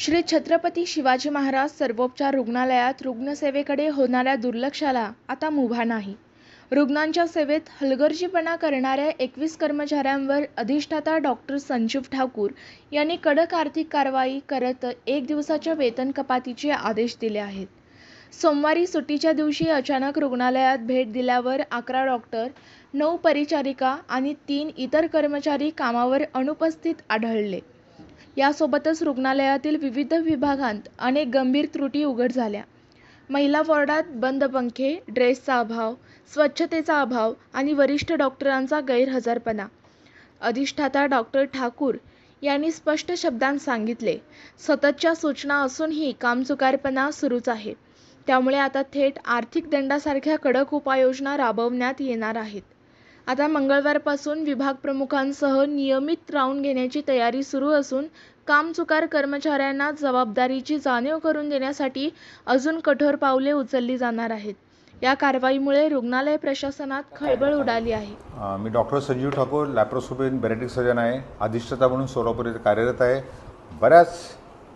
श्री छत्रपती शिवाजी महाराज सर्वोपचार रुग्णालयात रुग्णसेवेकडे होणाऱ्या दुर्लक्षाला आता मुभा नाही. रुग्णांच्या सेवेत हलगर्जीपणा करणाऱ्या एकवीस कर्मचाऱ्यांवर अधिष्ठाता डॉक्टर संजीव ठाकूर यांनी कडक आर्थिक कारवाई करत एक दिवसाच्या वेतन कपातीचे आदेश दिले आहेत. सोमवारी सुट्टीच्या दिवशी अचानक रुग्णालयात भेट दिल्यावर अकरा डॉक्टर नऊ परिचारिका आणि तीन इतर कर्मचारी कामावर अनुपस्थित आढळले. यासोबतच रुग्णालयातील विविध विभागांत अनेक गंभीर त्रुटी उघड झाल्या. महिला वॉर्डात बंद पंखे ड्रेसचा अभाव स्वच्छतेचा अभाव आणि वरिष्ठ डॉक्टरांचा गैरहजरपणा. अधिष्ठाता डॉक्टर ठाकूर यांनी स्पष्ट शब्दांत सांगितले सततच्या सूचना असूनही कामचुकारपणा सुरूच आहे. त्यामुळे आता थेट आर्थिक दंडासारख्या कडक उपाययोजना राबवण्यात येणार आहेत. आता मंगळवारपासून विभाग प्रमुखांसह नियमित राऊंड घेण्याची तयारी सुरू असून कामचुकार कर्मचाऱ्यांना जबाबदारीची जाणीव करून देण्यासाठी अजून कठोर पावले उचलली जाणार आहेत. या कारवाईमुळे रुग्णालय प्रशासनात खळबळ उडाली आहे. मी doctor Sanjeev Thakur laparoscopic bariatric surgeon आहे अधिष्ठता म्हणून सोलापूर येथे कार्यरत आहे. बऱ्याच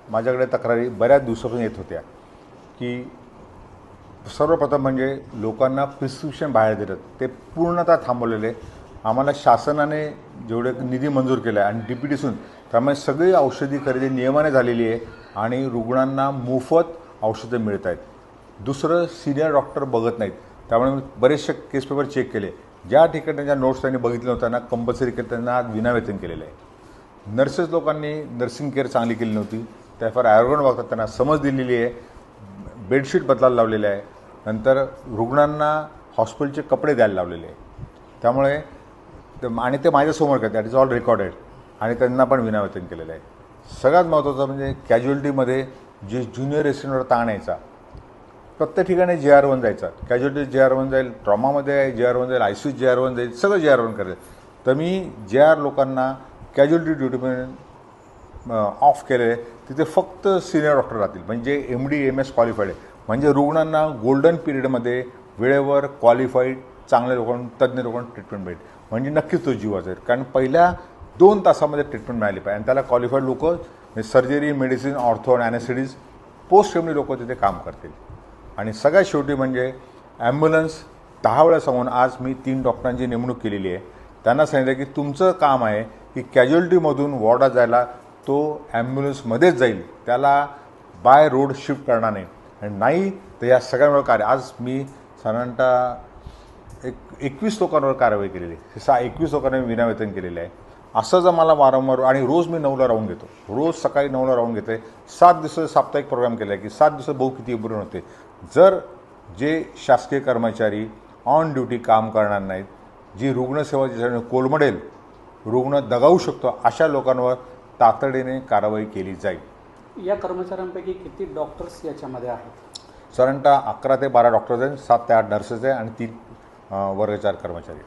माझ्याकडे तक्रारी बऱ्याच दिवसापासून येत होत्या की सर्वप्रथम म्हणजे लोकांना प्रिस्क्रिप्शन बाहेर देतात. ते पूर्णतः थांबवलेले. आम्हाला शासनाने जेवढे निधी मंजूर केला आहे आणि डी पी टीसून त्यामुळे सगळी औषधी खरेदी नियमाने झालेली आहे आणि रुग्णांना मोफत औषधं मिळत आहेत. दुसरं सिनियर डॉक्टर बघत नाहीत. त्यामुळे मी बरेचसे केस पेपर चेक केले. ज्या ठिकाणी त्यांच्या नोट्स त्यांनी बघितल्या होत्या त्यांना कंपल्सरी केलं त्यांना आज विनावेतन केलेलं आहे. नर्सेस लोकांनी नर्सिंग केअर चांगली केली नव्हती. त्याफार आयोगण बघतात त्यांना समज दिलेली आहे. बेडशीट बदलायला लावलेले आहे. नंतर रुग्णांना हॉस्पिटलचे कपडे द्यायला लावलेले आहे. त्यामुळे ते- आणि ते माझ्यासमोर करतात. दॅट इज ऑल रेकॉर्डेड आणि त्यांना पण विनावेतन केलेलं आहे. सगळ्यात महत्त्वाचं म्हणजे कॅज्युअलिटीमध्ये जे ज्युनियर रेसिडेंटवर ताण यायचा प्रत्येक ठिकाणी जे आर वन जायचा. कॅज्युअलिटी जे आर वन जाईल ट्रॉमामध्ये जे आर वन जाईल I C J R one जाईल सगळं जे आर वन करेल. तर मी जे आर लोकांना कॅज्युअलिटी ड्युटीमध्ये ऑफ केलेले तिथे फक्त सिनियर डॉक्टर राहतील. म्हणजे M D M S qualified आहे म्हणजे रुग्णांना गोल्डन पिरियडमध्ये वेळेवर क्वालिफाईड चांगल्या लोकांना तज्ज्ञ लोकांना ट्रीटमेंट मिळेल म्हणजे नक्कीच तो जीव वाचेल कारण पहिल्या दोन तासामध्ये ट्रीटमेंट मिळाली पाहिजे. आणि त्याला क्वालिफाईड लोक सर्जरी मेडिसिन ऑर्थो आणि ॲनेसिडीज पोस्ट एमडी लोक तिथे काम करतील. आणि सगळ्यात शेवटी म्हणजे ॲम्ब्युलन्स दहा वेळा सांगून आज मी तीन डॉक्टरांची नेमणूक केलेली आहे. त्यांना सांगितलं की तुमचं काम आहे की कॅज्युअलिटीमधून वॉर्डात जायला तो ॲम्ब्युलन्समध्येच जाईल. त्याला बाय रोड शिफ्ट करणार नाही. आणि नाही तर या सगळ्यांवर कार्य आज मी साधारणतः एक एकवीस लोकांवर कारवाई केलेली आहे. सहा एकवीस लोकांना मी विनावेतन केलेलं आहे. असं जर मला वारंवार आणि रोज मी नऊला राहून घेतो. रोज सकाळी नऊला राहून घेते सात दिवस साप्ताहिक प्रोग्राम केला आहे की सात दिवस भाऊ किती इम्प्रूव्ह होते. जर जे शासकीय कर्मचारी ऑन ड्युटी काम करणार नाहीत जी रुग्णसेवा ज्याच्याने कोलमडेल रुग्ण दगावू शकतो अशा लोकांवर तातडीने कारवाई केली जाईल या कर्मचाऱ्यांपैकी किती डॉक्टर्स याच्यामध्ये आहेत साधारणतः अकरा ते बारा डॉक्टर्स आहेत सात ते आठ नर्सेस आहे आणि तीन वर्गचार कर्मचारी.